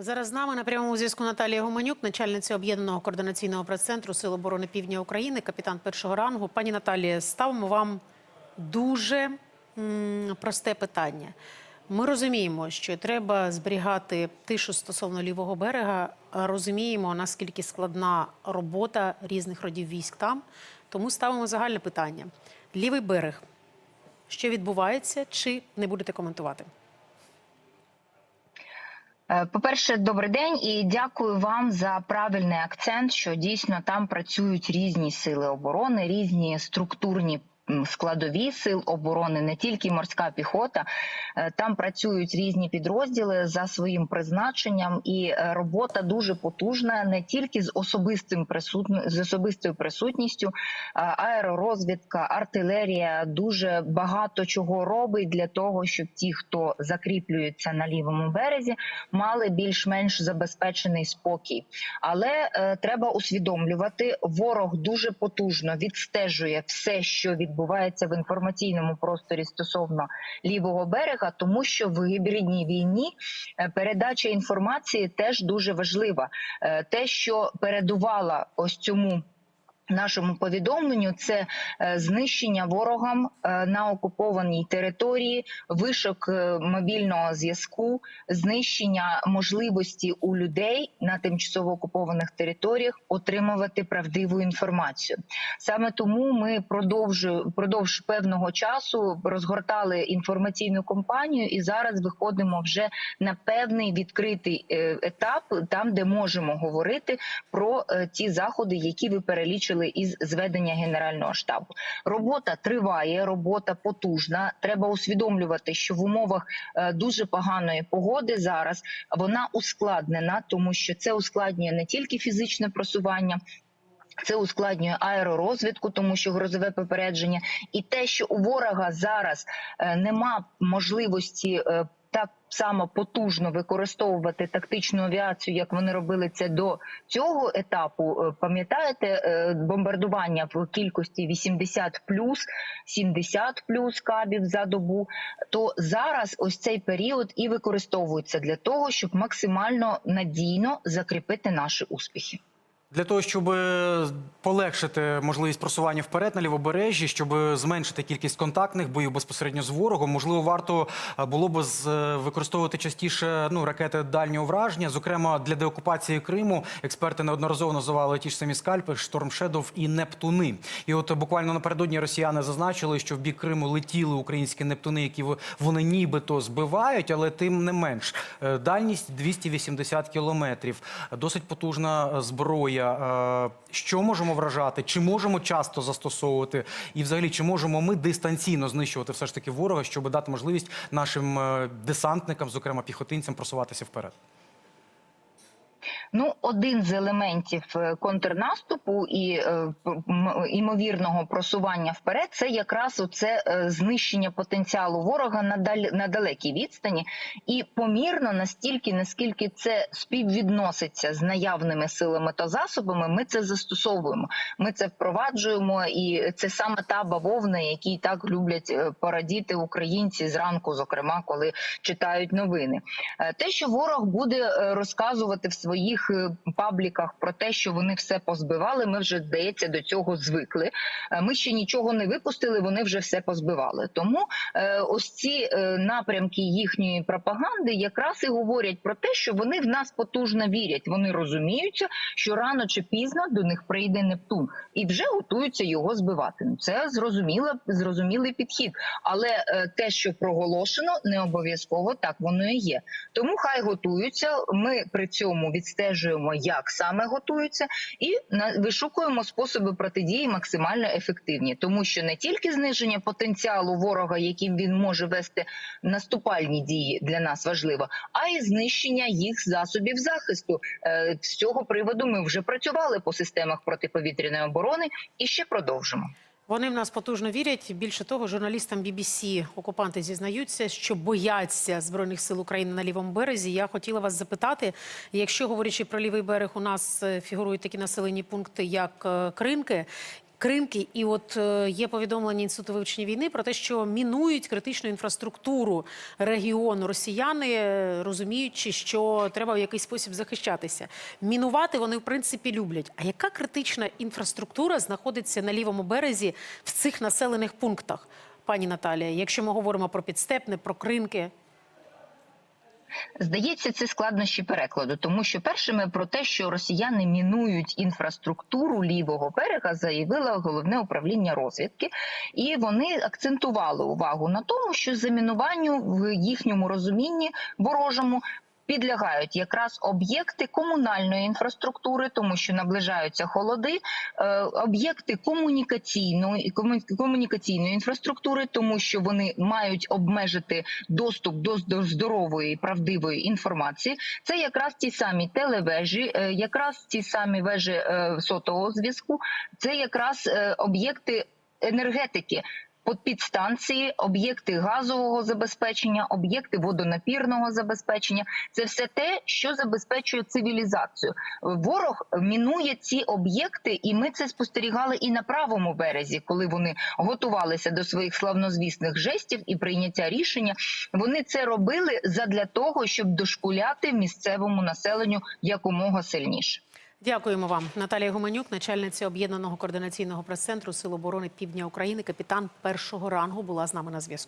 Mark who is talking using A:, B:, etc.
A: Зараз з нами на прямому зв'язку Наталія Гуменюк, начальниця об'єднаного координаційного прес-центру Сил оборони Півдня України, капітан першого рангу. Пані Наталія, ставимо вам дуже просте питання. Ми розуміємо, що треба зберігати тишу стосовно лівого берега. Розуміємо, наскільки складна робота різних родів військ там. Тому ставимо загальне питання: лівий берег. Що відбувається, чи не будете коментувати?
B: Е, По-перше, добрий день і дякую вам за правильний акцент, що дійсно там працюють різні сили оборони, різні структурні складові сил оборони, не тільки морська піхота. Е, Там працюють різні підрозділи за своїм призначенням, і е, робота дуже потужна не тільки з особистим присутню з особистою присутністю, аеророзвідка, артилерія дуже багато чого робить для того, щоб ті, хто закріплюється на лівому березі, мали більш-менш забезпечений спокій. Але е, треба усвідомлювати, ворог дуже потужно відстежує все, що відбувається в інформаційному просторі стосовно лівого берега, тому що в гібридній війні е, передача інформації теж дуже важлива. Е, те, що передувала ось цьому. Нашому повідомленню це е, знищення ворогам е, на окупованій території, вишок е, мобільного зв'язку, знищення можливості у людей на тимчасово окупованих територіях отримувати правдиву інформацію. Саме тому ми продовжу продовж певного часу розгортали інформаційну кампанію, і зараз виходимо вже на певний відкритий етап, там де можемо говорити про ті заходи, які ви перелічили із зведення генерального штабу. Робота триває, робота потужна. Треба усвідомлювати, що в умовах е, дуже поганої погоди зараз вона ускладнена, тому що це ускладнює не тільки фізичне просування. Це ускладнює аеророзвідку, тому що грозове попередження, і те, що у ворога зараз е, нема можливості е, так само потужно використовувати тактичну авіацію, як вони робили це до цього етапу. Е, Пам'ятаєте, е, бомбардування в кількості 80 плюс 70 плюс кабів за добу. То зараз ось цей період і використовується для того, щоб максимально надійно закріпити наші успіхи.
C: Для того, щоб е, полегшити можливість просування вперед на лівобережжі, щоб зменшити кількість контактних боїв безпосередньо з ворогом, можливо, варто е, було б е, використовувати частіше ну, ракети дальнього враження. Зокрема, для деокупації Криму експерти неодноразово називали ті ж самі скальпи, Шторм Шедов і Нептуни. І от буквально напередодні росіяни зазначили, що в бік Криму летіли українські Нептуни, які вони нібито збивають, але тим не менш дальність 280 кілометрів. Досить потужна зброя. Е, Що можемо вражати? Чи можемо часто застосовувати? І, взагалі, чи можемо ми дистанційно знищувати все ж таки ворога, щоб дати можливість нашим е, десантникам, зокрема піхотинцям, просуватися вперед?
B: Ну, один з елементів е, контрнаступу і е, імовірного просування вперед, це якраз оце е, знищення потенціалу ворога на даль- на далекій відстані, і помірно настільки, наскільки це співвідноситься з наявними силами та засобами, ми це застосовуємо. Ми це впроваджуємо, і це саме та бавовна, якій так люблять порадіти українці зранку, зокрема, коли читають новини. Те, що ворог буде розказувати в своїх е, пабліках про те, що вони все позбивали, ми вже здається до цього звикли. Е, Ми ще нічого не випустили, вони вже все позбивали. Тому е, ось ці напрямки їхньої пропаганди якраз і говорять про те, що вони в нас потужно вірять. Вони розуміються, що рано чи пізно до них прийде Нептун, і вже готуються його збивати. Ну, Це зрозуміло, зрозумілий підхід. Але те, що проголошено, не обов'язково так воно і є. Тому хай готуються. Ми при цьому відстежуємо, як саме готуються, і вишукуємо способи протидії максимально ефективні, тому що не тільки зниження потенціалу ворога, яким він може вести наступальні дії для нас важливо, а й знищення їх засобів захисту. Е, З цього приводу ми вже працювали по системах протиповітряної оборони і ще продовжимо.
A: Вони в нас потужно вірять. Більше того, журналістам BBC окупанти зізнаються, що бояться збройних сил України на лівому березі. Я хотіла вас запитати, якщо говорячи про лівий берег, у нас е, фігурують такі населені пункти, як е, Кринки. Кримки, і от е, є повідомлення інституту вивчення війни про те, що мінують критичну інфраструктуру регіону росіяни, е, розуміючи, що треба в якийсь спосіб захищатися. Мінувати вони в принципі люблять. А яка критична інфраструктура знаходиться на лівому березі в цих населених пунктах, пані Наталія? Якщо ми говоримо про підстепне, про кринки?
B: Здається, це складнощі перекладу, тому що першими про те, що росіяни мінують інфраструктуру лівого берега, заявило головне управління розвідки, і вони акцентували увагу на тому, що замінуванню в їхньому розумінні ворожому. Підлягають якраз об'єкти комунальної інфраструктури, тому що наближаються холоди, е, об'єкти комунікаційної комунікаційної інфраструктури, тому що вони мають обмежити доступ до до здорової правдивої інформації. Це якраз ті самі телевежі, е, якраз ті самі вежі е, сотового зв'язку, це якраз об'єкти енергетики. Підстанції, об'єкти газового забезпечення, об'єкти водонапірного забезпечення це все те, що забезпечує цивілізацію. Ворог мінує ці об'єкти, і ми це спостерігали і на правому березі, коли вони готувалися до своїх славнозвісних жестів і прийняття рішення. Вони це робили задля того, щоб дошкуляти місцевому населенню якомога сильніше.
A: Дякуємо вам, Наталія Гуменюк, начальниця об'єднаного координаційного прес-центру Сил оборони Півдня України, капітан першого рангу, була з нами на зв'язку.